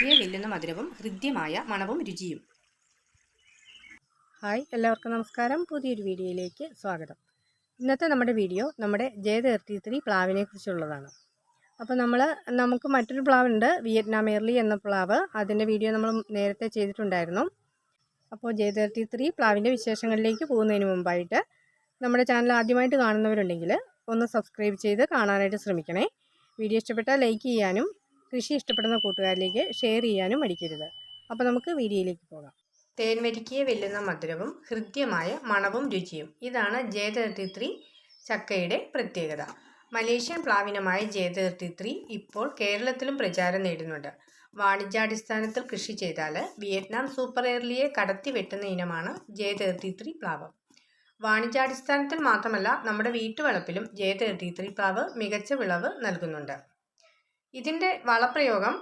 രുചിയെ വെല്ലുന്ന മധുരവും ഹൃദ്യമായ മണവും രുചിയും. ഹായ് എല്ലാവർക്കും നമസ്കാരം. പുതിയൊരു വീഡിയോയിലേക്ക് സ്വാഗതം. ഇന്നത്തെ നമ്മുടെ വീഡിയോ നമ്മുടെ ജെ പ്ലാവിനെ കുറിച്ചുള്ളതാണ്. അപ്പോൾ നമ്മൾ നമുക്ക് മറ്റൊരു പ്ലാവുണ്ട് വിയറ്റ്നാം എയർലി എന്ന പ്ലാവ്. അതിന്റെ വീഡിയോ നമ്മൾ നേരത്തെ ചെയ്തിട്ടുണ്ടായിരുന്നു. അപ്പോൾ ജെ ത്രീ പ്ലാവിന്റെ വിശേഷങ്ങളിലേക്ക് പോകുന്നതിന് മുമ്പായിട്ട് നമ്മുടെ ചാനൽ ആദ്യമായിട്ട് കാണുന്നവരുണ്ടെങ്കിൽ ഒന്ന് സബ്സ്ക്രൈബ് ചെയ്ത് കാണാനായിട്ട് ശ്രമിക്കണേ. വീഡിയോ ഇഷ്ടപ്പെട്ടാൽ ലൈക്ക് ചെയ്യാനും കൃഷി ഇഷ്ടപ്പെടുന്ന കൂട്ടുകാരിലേക്ക് ഷെയർ ചെയ്യാനും മടിക്കരുത്. അപ്പോൾ നമുക്ക് വീഡിയോയിലേക്ക് പോകാം. തേൻവരിക്കയെ വെല്ലുന്ന മധുരവും ഹൃദ്യമായ മണവും രുചിയും. ഇതാണ് ജെ തേർട്ടി ത്രീ ചക്കയുടെ പ്രത്യേകത. മലേഷ്യൻ പ്ലാവിനമായ ജെ തേർട്ടി ത്രീ ഇപ്പോൾ കേരളത്തിലും പ്രചാരം നേടുന്നുണ്ട്. വാണിജ്യാടിസ്ഥാനത്തിൽ കൃഷി ചെയ്താൽ വിയറ്റ്നാം സൂപ്പർ എയർലിയെ കടത്തി വെട്ടുന്ന ഇനമാണ് ജെ തേർട്ടി ത്രീ പ്ലാവ്. വാണിജ്യാടിസ്ഥാനത്തിൽ മാത്രമല്ല നമ്മുടെ വീട്ടുവളപ്പിലും ജെ തേർട്ടി ത്രീ പ്ലാവ് മികച്ച വിളവ് നൽകുന്നുണ്ട്. ഇതിന്റെ വളപ്രയോഗം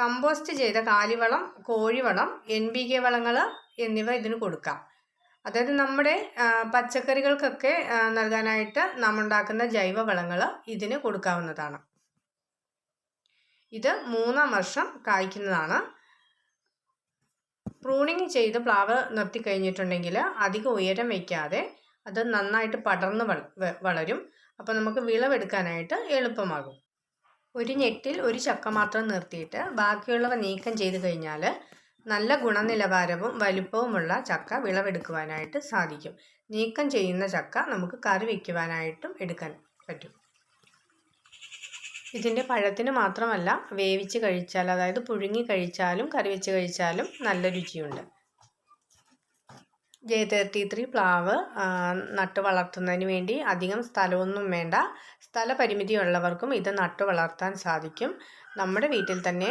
കമ്പോസ്റ്റ് ചെയ്ത കാലിവളം കോഴിവളം എൻ പി കെ വളങ്ങൾ എന്നിവ ഇതിന് കൊടുക്കാം. അതായത് നമ്മുടെ പച്ചക്കറികൾക്കൊക്കെ നൽകാനായിട്ട് നാം ഉണ്ടാക്കുന്ന ജൈവ വളങ്ങൾ ഇതിന് കൊടുക്കാവുന്നതാണ്. ഇത് മൂന്നാം വർഷം കായ്ക്കുന്നതാണ്. പ്രൂണിങ് ചെയ്ത് പ്ലാവ് നിർത്തി കഴിഞ്ഞിട്ടുണ്ടെങ്കിൽ അധികം ഉയരം വയ്ക്കാതെ അത് നന്നായിട്ട് പടർന്ന് വളരും. അപ്പോൾ നമുക്ക് വിളവെടുക്കാനായിട്ട് എളുപ്പമാകും. ഒരു ഞെട്ടിൽ ഒരു ചക്ക മാത്രം നിർത്തിയിട്ട് ബാക്കിയുള്ളവ നീക്കം ചെയ്തു കഴിഞ്ഞാൽ നല്ല ഗുണനിലവാരവും വലുപ്പവുമുള്ള ചക്ക വിളവെടുക്കുവാനായിട്ട് സാധിക്കും. നീക്കം ചെയ്യുന്ന ചക്ക നമുക്ക് കറി വയ്ക്കുവാനായിട്ടും എടുക്കാൻ പറ്റും. ഇതിന്റെ പഴത്തിന് മാത്രമല്ല വേവിച്ച് കഴിച്ചാൽ അതായത് പുഴുങ്ങി കഴിച്ചാലും കറി വെച്ച് കഴിച്ചാലും നല്ല രുചിയുണ്ട്. ജെ തേർട്ടി ത്രീ പ്ലാവ് നട്ടു വളർത്തുന്നതിന് വേണ്ടി അധികം സ്ഥലമൊന്നും വേണ്ട. സ്ഥലപരിമിതി ഉള്ളവർക്കും ഇത് നട്ടു വളർത്താൻ സാധിക്കും. നമ്മുടെ വീട്ടിൽ തന്നെ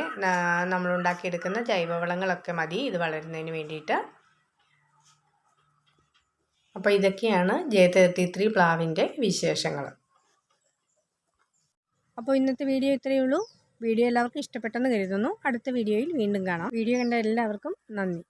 നമ്മളുണ്ടാക്കിയെടുക്കുന്ന ജൈവവളങ്ങളൊക്കെ മതി ഇത് വളരുന്നതിന് വേണ്ടിയിട്ട്. അപ്പോൾ ഇതൊക്കെയാണ് ജെ തേർട്ടി ത്രീ പ്ലാവിന്റെ വിശേഷങ്ങൾ. അപ്പോൾ ഇന്നത്തെ വീഡിയോ ഇത്രയേ ഉള്ളൂ. വീഡിയോ എല്ലാവർക്കും ഇഷ്ടപ്പെട്ടെന്ന് കരുതുന്നു. അടുത്ത വീഡിയോയിൽ വീണ്ടും കാണാം. വീഡിയോ കണ്ട എല്ലാവർക്കും നന്ദി.